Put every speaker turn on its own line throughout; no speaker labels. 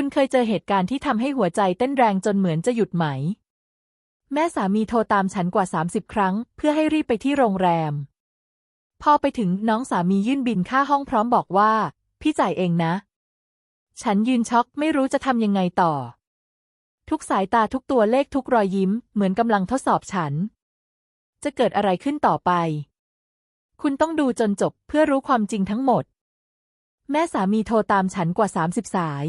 คุณเคยเจอเหตุการณ์ที่ทำให้หัวใจเต้นแรงจนเหมือนจะหยุดไหม แม่สามีโทรตามฉันกว่า 30 ครั้ง เพื่อให้รีบไปที่โรงแรม พอไปถึงน้องสามียื่นบินค่าห้องพร้อมบอกว่า พี่จ่ายเองนะ ฉันยืนช็อกไม่รู้จะทำยังไงต่อ ทุกสายตาทุกตัวเลขทุกรอยยิ้ม เหมือนกำลังทดสอบฉัน จะเกิดอะไรขึ้นต่อไป คุณต้องดูจนจบเพื่อรู้ความจริงทั้งหมด แม่สามีโทรตามฉันกว่า 30 สาย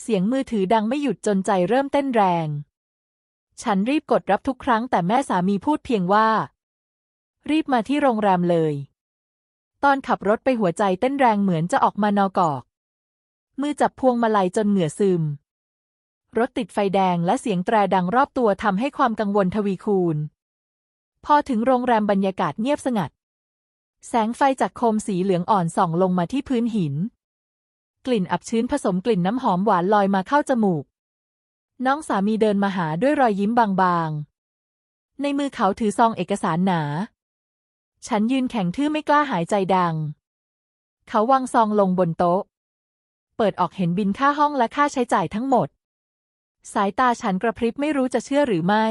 เสียงมือถือดังไม่หยุดจนใจเริ่มเต้นแรง ฉันรีบกดรับทุกครั้งแต่แม่สามีพูดเพียงว่า รีบมาที่โรงแรมเลย ตอนขับรถไปหัวใจเต้นแรงเหมือนจะออกมานอกอก มือจับพวงมาลัยจนเหงื่อซึม รถติดไฟแดงและเสียงแตรดังรอบตัวทำให้ความกังวลทวีคูณ พอถึงโรงแรมบรรยากาศเงียบสงัด แสงไฟจากโคมสีเหลืองอ่อนส่องลงมาที่พื้นหิน กลิ่นอับชื้นผสมกลิ่นน้ำหอมหวานลอยมาเข้าจมูก น้องสามีเดินมาหาด้วยรอยยิ้มบางๆ ในมือเขาถือซองเอกสารหนา ฉันยืนแข็งทื่อไม่กล้าหายใจดัง เขาวางซองลงบนโต๊ะ เปิดออกเห็นบินค่าห้องและค่าใช้จ่ายทั้งหมด สายตาฉันกระพริบไม่รู้จะเชื่อหรือไม่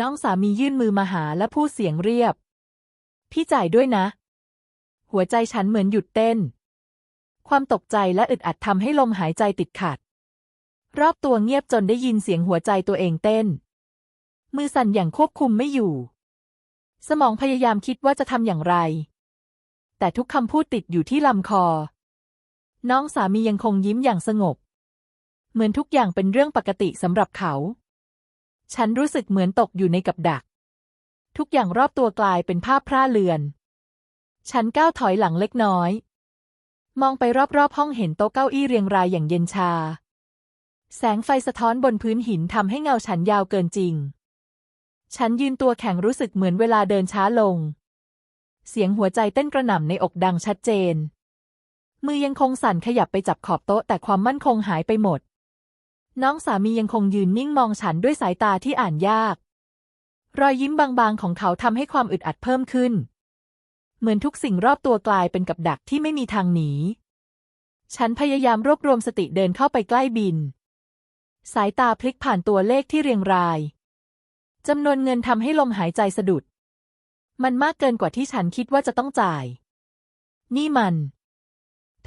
น้องสามียื่นมือมาหาและพูดเสียงเรียบ พี่จ่ายด้วยนะ หัวใจฉันเหมือนหยุดเต้น ความตกใจและอึดอัดทำให้ลมหายใจติดขัด รอบตัวเงียบจนได้ยินเสียงหัวใจตัวเองเต้น มือสั่นอย่างควบคุมไม่อยู่ สมองพยายามคิดว่าจะทำอย่างไร แต่ทุกคำพูดติดอยู่ที่ลำคอ น้องสามียังคงยิ้มอย่างสงบ เหมือนทุกอย่างเป็นเรื่องปกติสำหรับเขา ฉันรู้สึกเหมือนตกอยู่ในกับดัก ทุกอย่างรอบตัวกลายเป็นภาพพร่าเลือน ฉันก้าวถอยหลังเล็กน้อย มองไปรอบๆ ห้องเห็นโต๊ะเก้าอี้เรียงรายอย่างเย็นชา แสงไฟสะท้อนบนพื้นหินทำให้เงาฉันยาวเกินจริง ฉันยืนตัวแข็งรู้สึกเหมือนเวลาเดินช้าลง เสียงหัวใจเต้นกระหน่ำในอกดังชัดเจน มือยังคงสั่นขยับไปจับขอบโต๊ะแต่ความมั่นคงหายไปหมด น้องสามียังคงยืนนิ่งมองฉันด้วยสายตาที่อ่านยาก รอยยิ้มบางๆของเขาทำให้ความอึดอัดเพิ่มขึ้น เหมือนทุกสิ่งรอบตัวกลายเป็นกับดักที่ไม่มีทางหนี ฉันพยายามรวบรวมสติเดินเข้าไปใกล้บิน สายตาพลิกผ่านตัวเลขที่เรียงรายจำนวนเงินทำให้ลมหายใจสะดุด มันมากเกินกว่าที่ฉันคิดว่าจะต้องจ่าย นี่มัน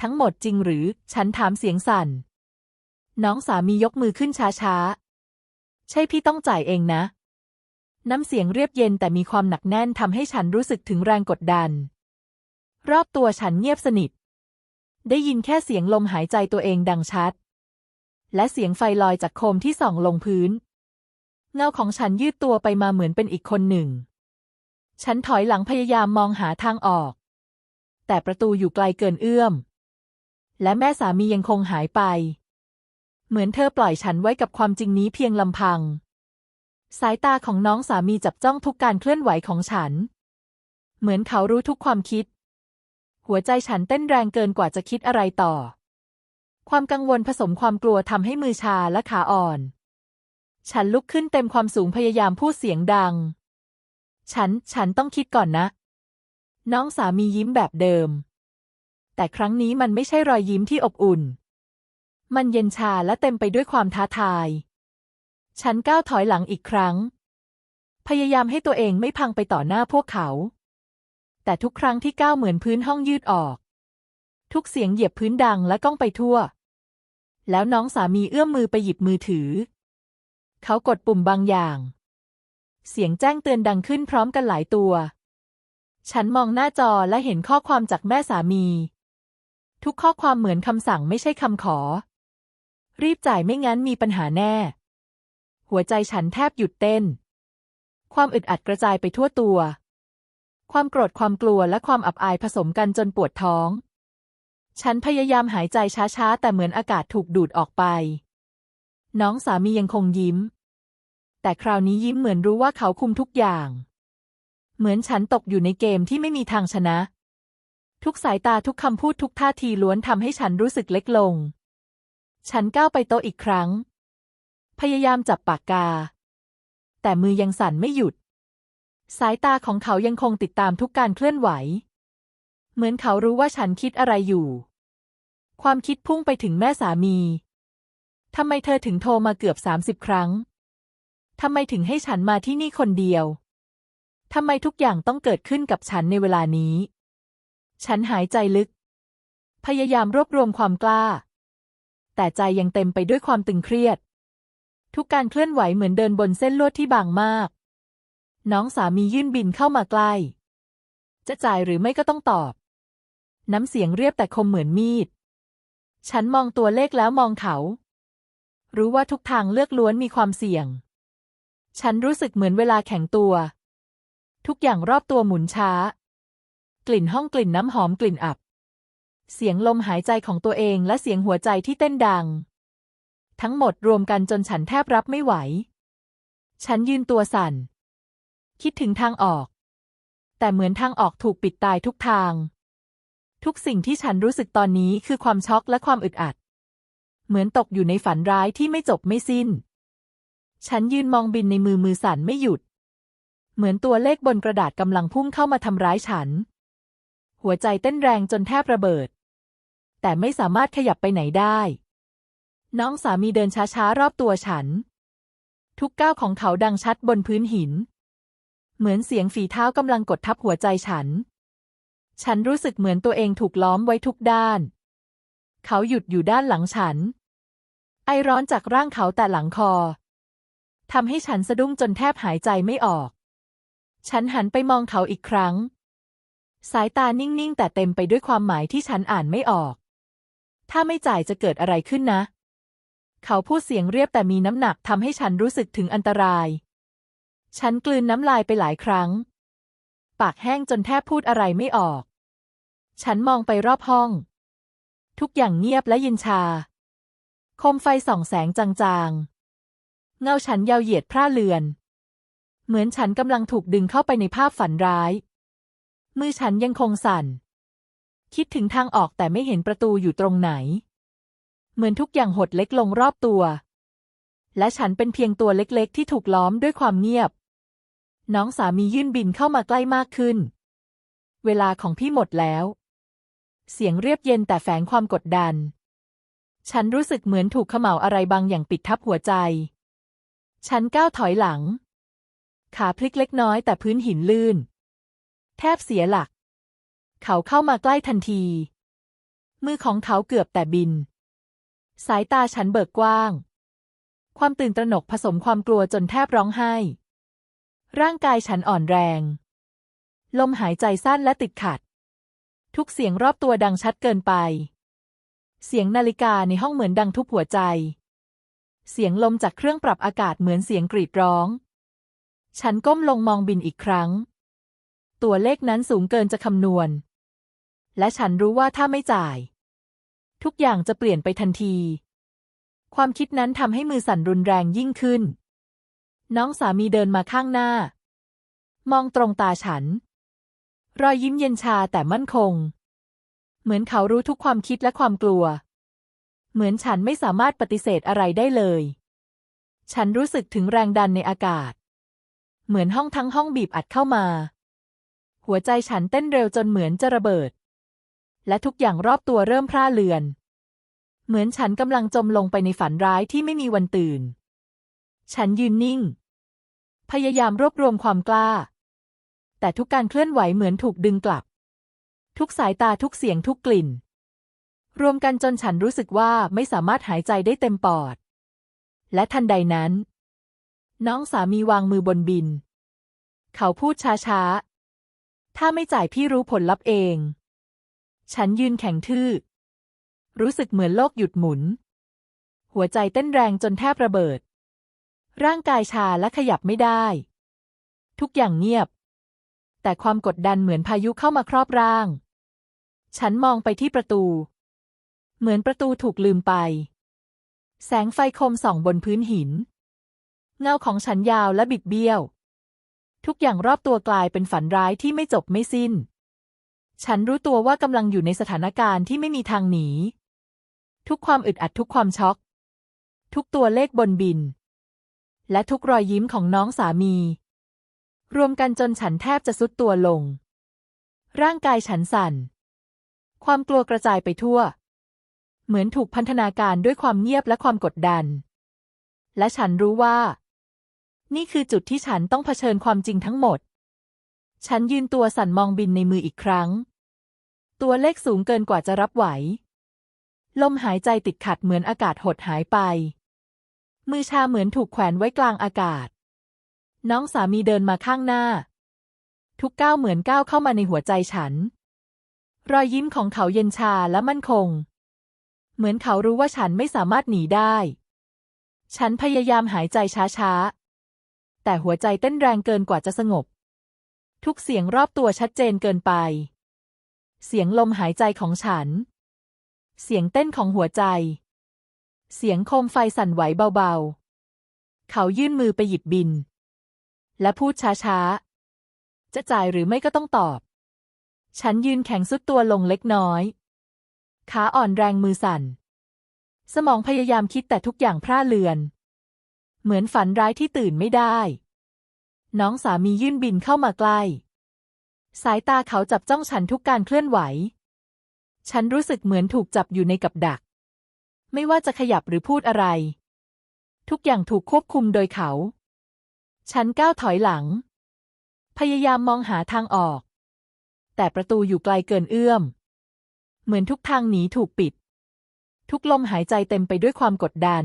ทั้งหมดจริงหรือ ฉันถามเสียงสั่น น้องสามียกมือขึ้นช้าๆ ใช่พี่ต้องจ่ายเองนะ น้ำเสียงเรียบเย็นแต่มีความหนักแน่นทำให้ฉันรู้สึกถึงแรงกดดัน รอบตัวฉันเงียบสนิท ได้ยินแค่เสียงลมหายใจตัวเองดังชัด และเสียงไฟลอยจากโคมที่ส่องลงพื้น เงาของฉันยืดตัวไปมาเหมือนเป็นอีกคนหนึ่ง ฉันถอยหลังพยายามมองหาทางออก แต่ประตูอยู่ไกลเกินเอื้อม และแม่สามียังคงหายไป เหมือนเธอปล่อยฉันไว้กับความจริงนี้เพียงลำพัง สายตาของน้องสามีจับจ้องทุกการเคลื่อนไหวของฉัน เหมือนเขารู้ทุกความคิด หัวใจฉันเต้นแรงเกินกว่าจะคิดอะไรต่อ ความกังวลผสมความกลัวทำให้มือชาและขาอ่อน ฉันลุกขึ้นเต็มความสูงพยายามพูดเสียงดัง ฉัน ฉันต้องคิดก่อนนะ น้องสามียิ้มแบบเดิม แต่ครั้งนี้มันไม่ใช่รอยยิ้มที่อบอุ่น มันเย็นชาและเต็มไปด้วยความท้าทาย ฉันก้าวถอยหลังอีกครั้ง พยายามให้ตัวเองไม่พังไปต่อหน้าพวกเขา แต่ทุกครั้งที่ก้าวเหมือนพื้นห้องยืดออก ทุกเสียงเหยียบพื้นดังและก้องไปทั่ว แล้วน้องสามีเอื้อมมือไปหยิบมือถือ เขากดปุ่มบางอย่าง เสียงแจ้งเตือนดังขึ้นพร้อมกันหลายตัว ฉันมองหน้าจอและเห็นข้อความจากแม่สามี ทุกข้อความเหมือนคำสั่งไม่ใช่คำขอ รีบจ่ายไม่งั้นมีปัญหาแน่ หัวใจฉันแทบหยุดเต้น ความอึดอัดกระจายไปทั่วตัว ความโกรธความกลัวและความอับอายผสมกันจนปวดท้อง ฉันพยายามหายใจช้าๆ แต่เหมือนอากาศถูกดูดออกไป น้องสามียังคงยิ้ม แต่คราวนี้ยิ้มเหมือนรู้ว่าเขาคุมทุกอย่าง เหมือนฉันตกอยู่ในเกมที่ไม่มีทางชนะ ทุกสายตาทุกคำพูดทุกท่าทีล้วนทำให้ฉันรู้สึกเล็กลง ฉันก้าวไปโต๊ะอีกครั้ง พยายามจับปากกา แต่มือยังสั่นไม่หยุด สายตาของเขายังคงติดตามทุกการเคลื่อนไหว เหมือนเขารู้ว่าฉันคิดอะไรอยู่ ความคิดพุ่งไปถึงแม่สามีทำไมเธอถึงโทรมาเกือบสามสิบครั้ง ทำไมถึงให้ฉันมาที่นี่คนเดียว ทำไมทุกอย่างต้องเกิดขึ้นกับฉันในเวลานี้ ฉันหายใจลึก พยายามรวบรวมความกล้า แต่ใจยังเต็มไปด้วยความตึงเครียด ทุกการเคลื่อนไหวเหมือนเดินบนเส้นลวดที่บางมาก น้องสามียื่นบินเข้ามาใกล้ จะจ่ายหรือไม่ก็ต้องตอบ น้ำเสียงเรียบแต่คมเหมือนมีด ฉันมองตัวเลขแล้วมองเขา รู้ว่าทุกทางเลือกล้วนมีความเสี่ยง ฉันรู้สึกเหมือนเวลาแข็งตัว ทุกอย่างรอบตัวหมุนช้า กลิ่นห้องกลิ่นน้ำหอมกลิ่นอับ เสียงลมหายใจของตัวเองและเสียงหัวใจที่เต้นดัง ทั้งหมดรวมกันจนฉันแทบรับไม่ไหว ฉันยืนตัวสั่น คิดถึงทางออก แต่เหมือนทางออกถูกปิดตายทุกทาง ทุกสิ่งที่ฉันรู้สึกตอนนี้คือความช็อกและความอึดอัด เหมือนตกอยู่ในฝันร้ายที่ไม่จบไม่สิ้น ฉันยืนมองบินในมือมือสั่นไม่หยุด เหมือนตัวเลขบนกระดาษกำลังพุ่งเข้ามาทำร้ายฉัน หัวใจเต้นแรงจนแทบระเบิด แต่ไม่สามารถขยับไปไหนได้ น้องสามีเดินช้าๆ รอบตัวฉัน ทุกก้าวของเขาดังชัดบนพื้นหิน เหมือนเสียงฝีเท้ากำลังกดทับหัวใจฉัน ฉันรู้สึกเหมือนตัวเองถูกล้อมไว้ทุกด้าน เขาหยุดอยู่ด้านหลังฉัน ไอร้อนจากร่างเขาแต่หลังคอทำให้ฉันสะดุ้งจนแทบหายใจไม่ออก ฉันหันไปมองเขาอีกครั้ง สายตานิ่งๆ แต่เต็มไปด้วยความหมายที่ฉันอ่านไม่ออก ถ้าไม่จ่ายจะเกิดอะไรขึ้นนะ เขาพูดเสียงเรียบแต่มีน้ำหนักทำให้ฉันรู้สึกถึงอันตราย ฉันกลืนน้ำลายไปหลายครั้ง ปากแห้งจนแทบพูดอะไรไม่ออก ฉันมองไปรอบห้อง ทุกอย่างเงียบและเย็นชาโคมไฟส่องแสงจางๆ เงาฉันยาวเหยียดพร่าเลือน เหมือนฉันกำลังถูกดึงเข้าไปในภาพฝันร้าย มือฉันยังคงสั่น คิดถึงทางออกแต่ไม่เห็นประตูอยู่ตรงไหน เหมือนทุกอย่างหดเล็กลงรอบตัว และฉันเป็นเพียงตัวเล็กๆ ที่ถูกล้อมด้วยความเงียบ น้องสามียื่นบินเข้ามาใกล้มากขึ้น เวลาของพี่หมดแล้ว เสียงเรียบเย็นแต่แฝงความกดดัน ฉันรู้สึกเหมือนถูกเขม่าอะไรบางอย่างปิดทับหัวใจ ฉันก้าวถอยหลัง ขาพลิกเล็กน้อยแต่พื้นหินลื่น แทบเสียหลัก เขาเข้ามาใกล้ทันทีมือของเขาเกือบแต่บิน สายตาฉันเบิกกว้าง ความตื่นตระหนกผสมความกลัวจนแทบร้องไห้ ร่างกายฉันอ่อนแรง ลมหายใจสั้นและติดขัด ทุกเสียงรอบตัวดังชัดเกินไป เสียงนาฬิกาในห้องเหมือนดังทุบหัวใจ เสียงลมจากเครื่องปรับอากาศเหมือนเสียงกรีดร้อง ฉันก้มลงมองบินอีกครั้ง ตัวเลขนั้นสูงเกินจะคำนวณ และฉันรู้ว่าถ้าไม่จ่าย ทุกอย่างจะเปลี่ยนไปทันที ความคิดนั้นทำให้มือสั่นรุนแรงยิ่งขึ้น น้องสามีเดินมาข้างหน้า มองตรงตาฉัน รอยยิ้มเย็นชาแต่มั่นคง เหมือนเขารู้ทุกความคิดและความกลัว เหมือนฉันไม่สามารถปฏิเสธอะไรได้เลย ฉันรู้สึกถึงแรงดันในอากาศ เหมือนห้องทั้งห้องบีบอัดเข้ามา หัวใจฉันเต้นเร็วจนเหมือนจะระเบิด และทุกอย่างรอบตัวเริ่มพร่าเลือน เหมือนฉันกำลังจมลงไปในฝันร้ายที่ไม่มีวันตื่น ฉันยืนนิ่ง พยายามรวบรวมความกล้า แต่ทุกการเคลื่อนไหวเหมือนถูกดึงกลับ ทุกสายตาทุกเสียงทุกกลิ่น รวมกันจนฉันรู้สึกว่าไม่สามารถหายใจได้เต็มปอด และทันใดนั้น น้องสามีวางมือบนบิน เขาพูดช้าๆถ้าไม่จ่ายพี่รู้ผลลัพธ์เอง ฉันยืนแข็งทื่อ รู้สึกเหมือนโลกหยุดหมุน หัวใจเต้นแรงจนแทบระเบิด ร่างกายชาและขยับไม่ได้ ทุกอย่างเงียบ แต่ความกดดันเหมือนพายุเข้ามาครอบร่าง ฉันมองไปที่ประตู เหมือนประตูถูกลืมไป แสงไฟคมส่องบนพื้นหิน เงาของฉันยาวและบิดเบี้ยว ทุกอย่างรอบตัวกลายเป็นฝันร้ายที่ไม่จบไม่สิ้น ฉันรู้ตัวว่ากำลังอยู่ในสถานการณ์ที่ไม่มีทางหนี ทุกความอึดอัดทุกความช็อก ทุกตัวเลขบนบิน และทุกรอยยิ้มของน้องสามี รวมกันจนฉันแทบจะสุดตัวลง ร่างกายฉันสั่น ความกลัวกระจายไปทั่ว เหมือนถูกพันธนาการด้วยความเงียบและความกดดัน และฉันรู้ว่า นี่คือจุดที่ฉันต้องเผชิญความจริงทั้งหมด ฉันยืนตัวสั่นมองบินในมืออีกครั้ง ตัวเลขสูงเกินกว่าจะรับไหว ลมหายใจติดขัดเหมือนอากาศหดหายไป มือชาเหมือนถูกแขวนไว้กลางอากาศ น้องสามีเดินมาข้างหน้า ทุกก้าวเหมือนก้าวเข้ามาในหัวใจฉัน รอยยิ้มของเขาเย็นชาและมั่นคง เหมือนเขารู้ว่าฉันไม่สามารถหนีได้ ฉันพยายามหายใจช้าๆ แต่หัวใจเต้นแรงเกินกว่าจะสงบ ทุกเสียงรอบตัวชัดเจนเกินไป เสียงลมหายใจของฉัน เสียงเต้นของหัวใจ เสียงโคมไฟสั่นไหวเบาๆ เขายื่นมือไปหยิบบิน และพูดช้าๆ จะจ่ายหรือไม่ก็ต้องตอบ ฉันยืนแข็งสุดตัวลงเล็กน้อย ขาอ่อนแรงมือสั่น สมองพยายามคิดแต่ทุกอย่างพร่าเลือน เหมือนฝันร้ายที่ตื่นไม่ได้ น้องสามียื่นบินเข้ามาใกล้ สายตาเขาจับจ้องฉันทุกการเคลื่อนไหว ฉันรู้สึกเหมือนถูกจับอยู่ในกับดัก ไม่ว่าจะขยับหรือพูดอะไร ทุกอย่างถูกควบคุมโดยเขา ฉันก้าวถอยหลัง พยายามมองหาทางออก แต่ประตูอยู่ไกลเกินเอื้อม เหมือนทุกทางหนีถูกปิด ทุกลมหายใจเต็มไปด้วยความกดดัน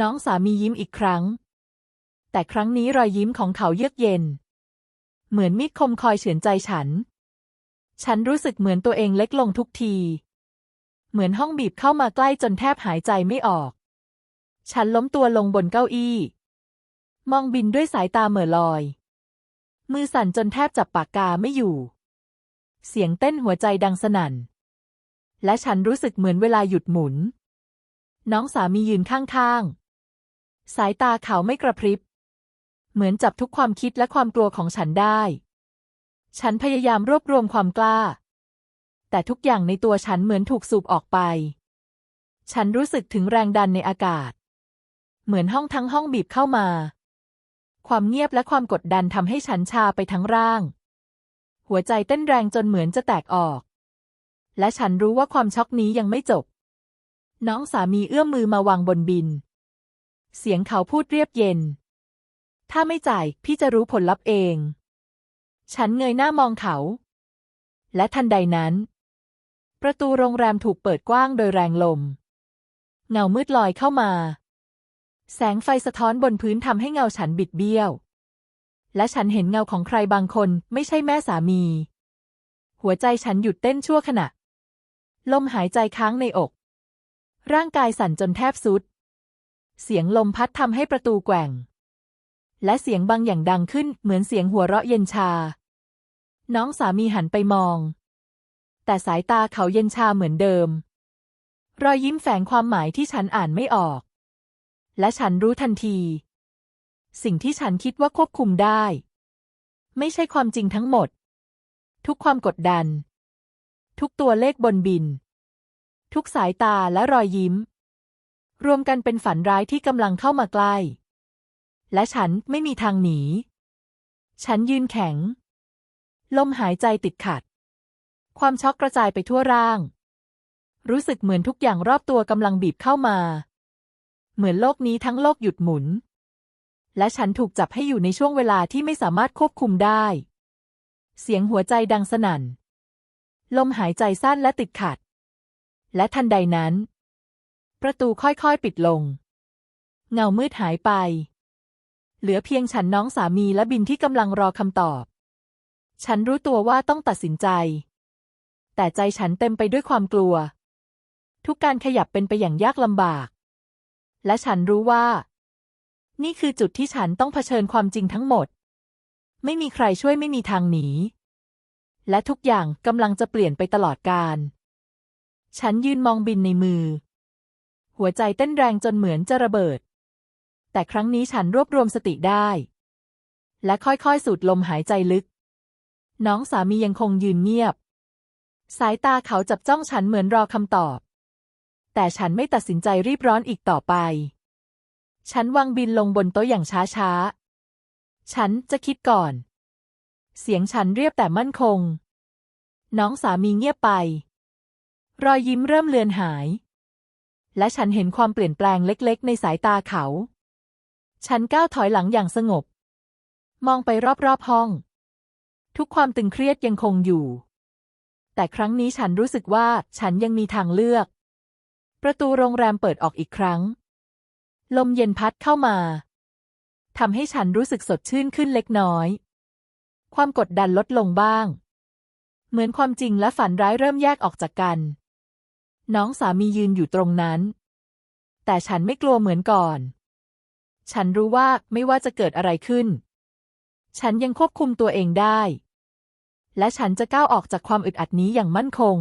น้องสามียิ้มอีกครั้ง แต่ครั้งนี้รอยยิ้มของเขาเยือกเย็น เหมือนมีดคมคอยเฉือนใจฉัน ฉันรู้สึกเหมือนตัวเองเล็กลงทุกที เหมือนห้องบีบเข้ามาใกล้จนแทบหายใจไม่ออก ฉันล้มตัวลงบนเก้าอี้ มองบินด้วยสายตาเหม่อลอย มือสั่นจนแทบจับปากกาไม่อยู่ เสียงเต้นหัวใจดังสนั่น และฉันรู้สึกเหมือนเวลาหยุดหมุน น้องสามียืนข้างๆ สายตาเขาไม่กระพริบ เหมือนจับทุกความคิดและความกลัวของฉันได้ ฉันพยายามรวบรวมความกล้า แต่ทุกอย่างในตัวฉันเหมือนถูกสูบออกไป ฉันรู้สึกถึงแรงดันในอากาศ เหมือนห้องทั้งห้องบีบเข้ามา ความเงียบและความกดดันทำให้ฉันชาไปทั้งร่าง หัวใจเต้นแรงจนเหมือนจะแตกออก และฉันรู้ว่าความช็อกนี้ยังไม่จบ น้องสามีเอื้อมมือมาวางบนบิน เสียงเขาพูดเรียบเย็น ถ้าไม่จ่ายพี่จะรู้ผลลัพธ์เอง ฉันเงยหน้ามองเขา และทันใดนั้น ประตูโรงแรมถูกเปิดกว้างโดยแรงลม เงามืดลอยเข้ามา แสงไฟสะท้อนบนพื้นทำให้เงาฉันบิดเบี้ยว และฉันเห็นเงาของใครบางคนไม่ใช่แม่สามี หัวใจฉันหยุดเต้นชั่วขณะ ลมหายใจค้างในอก ร่างกายสั่นจนแทบสุด เสียงลมพัดทำให้ประตูแกว่ง และเสียงบางอย่างดังขึ้นเหมือนเสียงหัวเราะเย็นชา น้องสามีหันไปมอง แต่สายตาเขาเย็นชาเหมือนเดิม รอยยิ้มแฝงความหมายที่ฉันอ่านไม่ออก และฉันรู้ทันที สิ่งที่ฉันคิดว่าควบคุมได้ ไม่ใช่ความจริงทั้งหมด ทุกความกดดัน ทุกตัวเลขบนบิน ทุกสายตาและรอยยิ้ม รวมกันเป็นฝันร้ายที่กำลังเข้ามาใกล้ และฉันไม่มีทางหนี ฉันยืนแข็ง ลมหายใจติดขัด ความช็อกกระจายไปทั่วร่าง รู้สึกเหมือนทุกอย่างรอบตัวกำลังบีบเข้ามา เหมือนโลกนี้ทั้งโลกหยุดหมุน และฉันถูกจับให้อยู่ในช่วงเวลาที่ไม่สามารถควบคุมได้ เสียงหัวใจดังสนั่น ลมหายใจสั้นและติดขัด และทันใดนั้น ประตูค่อยๆปิดลง เงามืดหายไป เหลือเพียงฉันน้องสามีและบินที่กำลังรอคำตอบ ฉันรู้ตัวว่าต้องตัดสินใจ แต่ใจฉันเต็มไปด้วยความกลัว ทุกการขยับเป็นไปอย่างยากลำบาก และฉันรู้ว่า นี่คือจุดที่ฉันต้องเผชิญความจริงทั้งหมด ไม่มีใครช่วยไม่มีทางหนี และทุกอย่างกำลังจะเปลี่ยนไปตลอดกาลฉันยืนมองบินในมือ หัวใจเต้นแรงจนเหมือนจะระเบิด แต่ครั้งนี้ฉันรวบรวมสติได้ และค่อยๆสูดลมหายใจลึก น้องสามียังคงยืนเงียบ สายตาเขาจับจ้องฉันเหมือนรอคำตอบ แต่ฉันไม่ตัดสินใจรีบร้อนอีกต่อไป ฉันวางบินลงบนโต๊ะอย่างช้าๆ ฉันจะคิดก่อน เสียงฉันเรียบแต่มั่นคง น้องสามีเงียบไป รอยยิ้มเริ่มเลือนหายและฉันเห็นความเปลี่ยนแปลงเล็กๆ ในสายตาเขา ฉันก้าวถอยหลังอย่างสงบ มองไปรอบๆห้อง ทุกความตึงเครียดยังคงอยู่ แต่ครั้งนี้ฉันรู้สึกว่าฉันยังมีทางเลือก ประตูโรงแรมเปิดออกอีกครั้ง ลมเย็นพัดเข้ามาทำให้ฉันรู้สึกสดชื่นขึ้นเล็กน้อย ความกดดันลดลงบ้าง เหมือนความจริงและฝันร้ายเริ่มแยกออกจากกัน น้องสามียืนอยู่ตรงนั้น แต่ฉันไม่กลัวเหมือนก่อน ฉันรู้ว่าไม่ว่าจะเกิดอะไรขึ้น ฉันยังควบคุมตัวเองได้ และฉันจะก้าวออกจากความอึดอัดนี้อย่างมั่นคง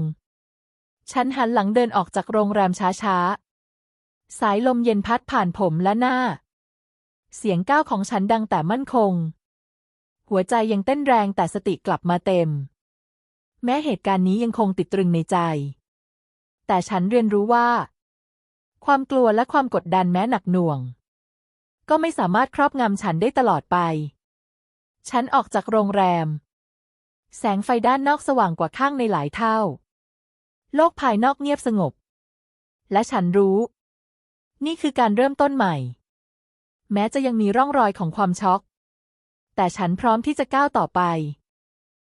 ฉันหันหลังเดินออกจากโรงแรมช้าๆ สายลมเย็นพัดผ่านผมและหน้า เสียงก้าวของฉันดังแต่มั่นคง หัวใจยังเต้นแรงแต่สติกลับมาเต็ม แม้เหตุการณ์นี้ยังคงติดตรึงในใจ แต่ฉันเรียนรู้ว่า ความกลัวและความกดดันแม้หนักหน่วง ก็ไม่สามารถครอบงำฉันได้ตลอดไป ฉันออกจากโรงแรม แสงไฟด้านนอกสว่างกว่าข้างในหลายเท่า โลกภายนอกเงียบสงบ และฉันรู้ นี่คือการเริ่มต้นใหม่ แม้จะยังมีร่องรอยของความช็อก แต่ฉันพร้อมที่จะก้าวต่อไป